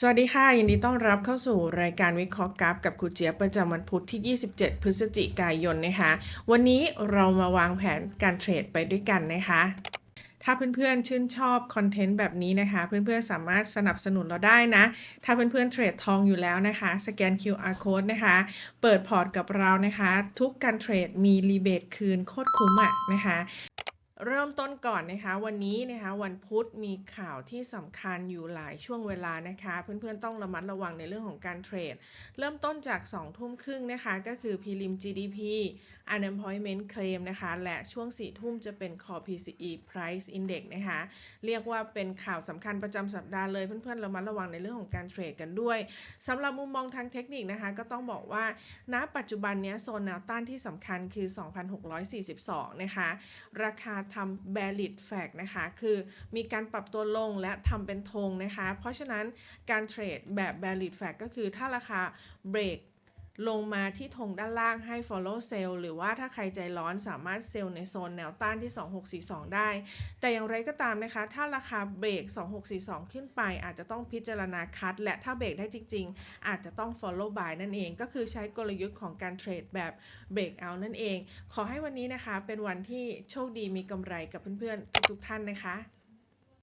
สวัสดีค่ะ ยินดีต้อนรับเข้าสู่รายการวิเคราะห์กราฟกับครูเจี๊ยบประจำวันพุธที่ 27 พฤศจิกายนนะคะ วันนี้เรามาวางแผนการเทรดไปด้วยกันนะคะ ถ้าเพื่อนๆชื่นชอบคอนเทนต์แบบนี้นะคะ เพื่อนๆสามารถสนับสนุนเราได้นะ ถ้าเพื่อนๆเทรดทองอยู่แล้วนะคะ สแกน QR code นะคะ เปิดพอร์ตกับเรานะคะ ทุกการเทรดมีรีเบทคืนโคตรคุ้มอะนะคะ เริ่มต้นก่อนนะคะ วันนี้นะคะวันพุธมีข่าวที่สำคัญอยู่หลายช่วงเวลานะคะ เพื่อนๆต้องระมัดระวังในเรื่องของการเทรด เริ่มต้นจาก2ทุ่มครึ่งนะคะ ก็คือ prelim GDP unemployment claim นะคะ และช่วง4ทุ่มจะเป็น core PCE price index นะคะ เรียกว่าเป็นข่าวสำคัญประจำสัปดาห์เลยเพื่อนๆระมัดระวังในเรื่องของการเทรดกันด้วยสำหรับมุมมองทางเทคนิคนะคะ ก็ต้องบอกว่าณปัจจุบันนี้โซนแนวต้านที่สำคัญคือ 2,642 นะคะ ราคาทำ bearish fact นะคะ คือมีการปรับตัวลงและทำเป็นธงนะคะ เพราะฉะนั้นการเทรดแบบ bearish fact ก็คือถ้าราคาเบรก ลงมาที่ธงด้านล่างให้ follow sell หรือว่าถ้าใครใจร้อนสามารถเซลล์ในโซนแนวต้านที่ 2642 ได้ แต่อย่างไรก็ตามนะคะ ถ้าราคาเบรก 2642 ขึ้นไป อาจจะต้องพิจารณาคัด และถ้าเบรกได้จริง ๆ อาจจะต้อง follow buy นั่นเอง ก็คือใช้กลยุทธ์ของการเทรดแบบ break out นั่นเอง ขอให้วันนี้นะคะ เป็นวันที่โชคดีมีกำไรกับเพื่อนๆ ทุกๆท่านนะคะ